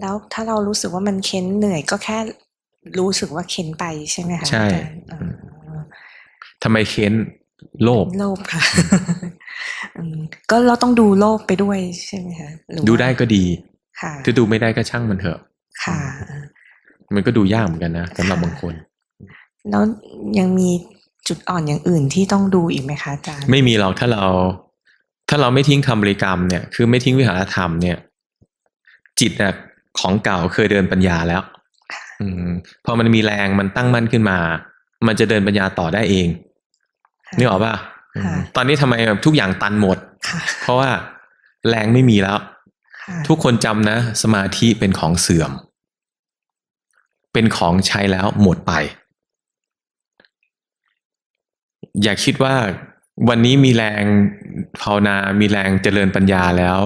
แล้วถ้าเรารู้สึกว่ามันเค้นเหนื่อยก็แค่รู้สึกว่าเค้นไปใช่ไหมคะใช่อาจารย์อ๋อทำไมเค้นโลภโลภค่ะอืมก็เราต้องดูโลภไปด้วยใช่ไหมคะหรือว่าดูได้ก็ดี ค่ะถ้าดูไม่ได้ก็ช่างมันเถอะ ค่ะ มันก็ดูยากเหมือนกันนะสำหรับบางคน แล้วยังมีจุดอ่อนอย่างอื่นที่ต้องดูอีกไหมคะอาจารย์ไม่มีเราถ้าเรา ถ้าเราไม่ทิ้งคำบริกรรมเนี่ย คือไม่ทิ้งวิหารธรรมเนี่ย จิตน่ะ ของเก่าเคยเดินปัญญาแล้ว อืมพอมันมีแรงมันตั้งมั่นขึ้นมา มันจะเดินปัญญาต่อได้เองนึกออกป่ะอืมตอนนี้ทำไมแบบทุกอย่างตันหมดค่ะเพราะว่าแรงไม่มีแล้วค่ะทุกคนจำนะ สมาธิเป็นของเสื่อม เป็นของใช้แล้วหมดไป อย่าคิดว่าวันนี้มีแรงภาวนา มีแรงเจริญปัญญาแล้ว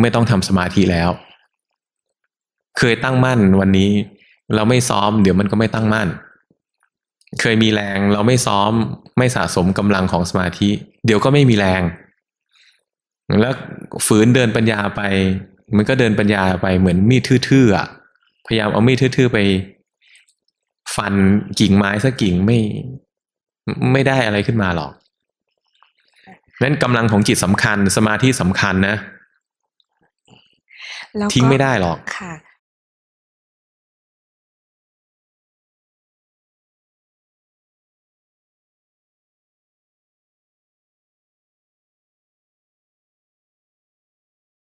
ไม่ต้องทำสมาธิแล้ว เคยตั้งมั่นวันนี้ เราไม่ซ้อม เดี๋ยวมันก็ไม่ตั้งมั่น เคยมีแรงเราไม่ซ้อม ไม่สะสมกำลังของสมาธิ เดี๋ยวก็ไม่มีแรง แล้วฝืนเดินปัญญาไป มันก็เดินปัญญาไปเหมือนมีดทื่อๆอะพยายามเอามีดทื่อๆไป ฟันกิ่งไม้สักกิ่งไม่ไม่ได้อะไรขึ้นมาหรอกนั้นกำลังของจิตสำคัญ สมาธิสำคัญนะแล้วก็ทิ้งไม่ได้หรอกค่ะ